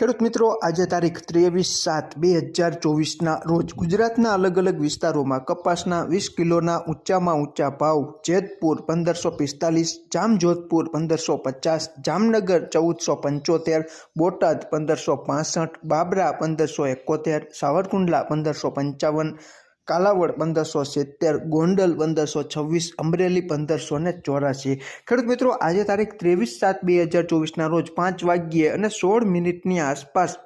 ખેડૂત મિત્રો, આજે તારીખ ત્રેવીસ સાત બે હજાર ચોવીસના રોજ ગુજરાતના અલગ અલગ વિસ્તારોમાં કપાસના વીસ કિલોના ઊંચામાં ઊંચા ભાવ, જેતપુર પંદરસો પિસ્તાલીસ, જામજોધપુર પંદરસો પચાસ, જામનગર ચૌદસો પંચોતેર, બોટાદ પંદરસો પાસઠ, બાબરા પંદરસો એકોતેર, સાવરકુંડલા પંદરસો પંચાવન કાલાવડ પંદરસો સિત્તેર, ગોંડલ પંદરસો છવ્વીસ, અમરેલી પંદરસો ને ચોરાસી. ખેડૂત મિત્રો, આજે તારીખ ત્રેવીસ સાત બે હજાર ચોવીસના રોજ પાંચ વાગ્યે અને સોળ મિનિટની આસપાસ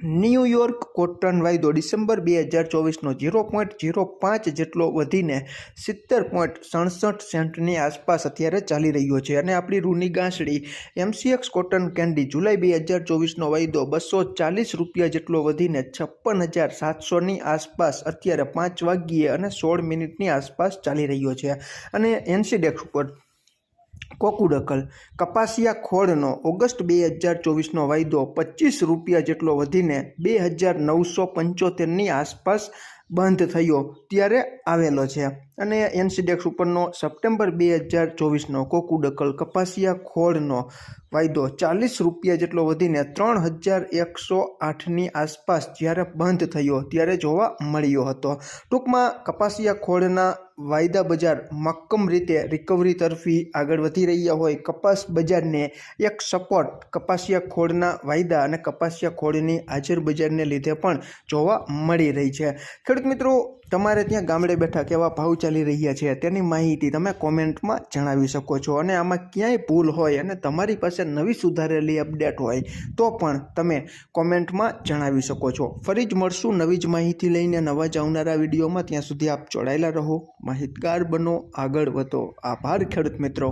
ન્યૂયોર્ક કોટન વાયદો ડિસેમ્બર બે હજાર ચોવીસનો ઝીરો પોઈન્ટ ઝીરો પાંચ જેટલો વધીને સિત્તેર પોઈન્ટ સડસઠ સેન્ટની આસપાસ અત્યારે ચાલી રહ્યો છે. અને આપણી રૂની ગાંસડી એમસીએક્સ કોટન કેન્ડી જુલાઈ બે હજાર ચોવીસનો વાયદો બસો ચાલીસ રૂપિયા જેટલો વધીને છપ્પન હજાર સાતસોની આસપાસ અત્યારે પાંચ વાગ્યે અને સોળ મિનિટની આસપાસ ચાલી રહ્યો છે. અને એનસીડેક્સ ઉપર કોકુડકલ કપાસિયા ખોળનો ઓગસ્ટ બે હજાર ચોવીસનો વાયદો પચીસ રૂપિયા જેટલો વધીને બે હજાર નવસો પંચોતેરની આસપાસ બંધ થયો ત્યારે આવેલો છે. અને એનસીડેક્સ ઉપરનો સપ્ટેમ્બર બે હજાર ચોવીસનો કોકુડકલ કપાસિયા ખોળનો વાયદો ચાલીસ રૂપિયા જેટલો વધીને ત્રણ હજાર એકસો આઠની આસપાસ જ્યારે બંધ થયો ત્યારે જોવા મળ્યો હતો. ટૂંકમાં કપાસિયા ખોળના વાયદા બજાર મક્કમ રીતે રિકવરી તરફી આગળ વધી રહ્યા હોય. કપાસ બજારને એક સપોર્ટ કપાસિયા ખોળના વાયદા અને કપાસિયા ખોળની હાજર બજારને લીધે પણ જોવા મળી રહી છે. ખેડૂત મિત્રો, તમારે ત્યાં ગામડે બેઠા કેવા ભાવ ચાલી રહ્યા છે તેની માહિતી તમે કોમેન્ટમાં જણાવી શકો છો અને આમાં ક્યાંય ભૂલ હોય અને તમારી પાસે નવી સુધારેલી અપડેટ હોય તો પણ તમે કોમેન્ટમાં જણાવી શકો છો. ફરી જ મળશું નવી જ માહિતી લઈને નવા જ આવનારા વિડીયોમાં. ત્યાં સુધી આપ જોડાયેલા રહો. માહિતગાર બનો, આગળ વધો. આભાર ખેડૂત મિત્રો.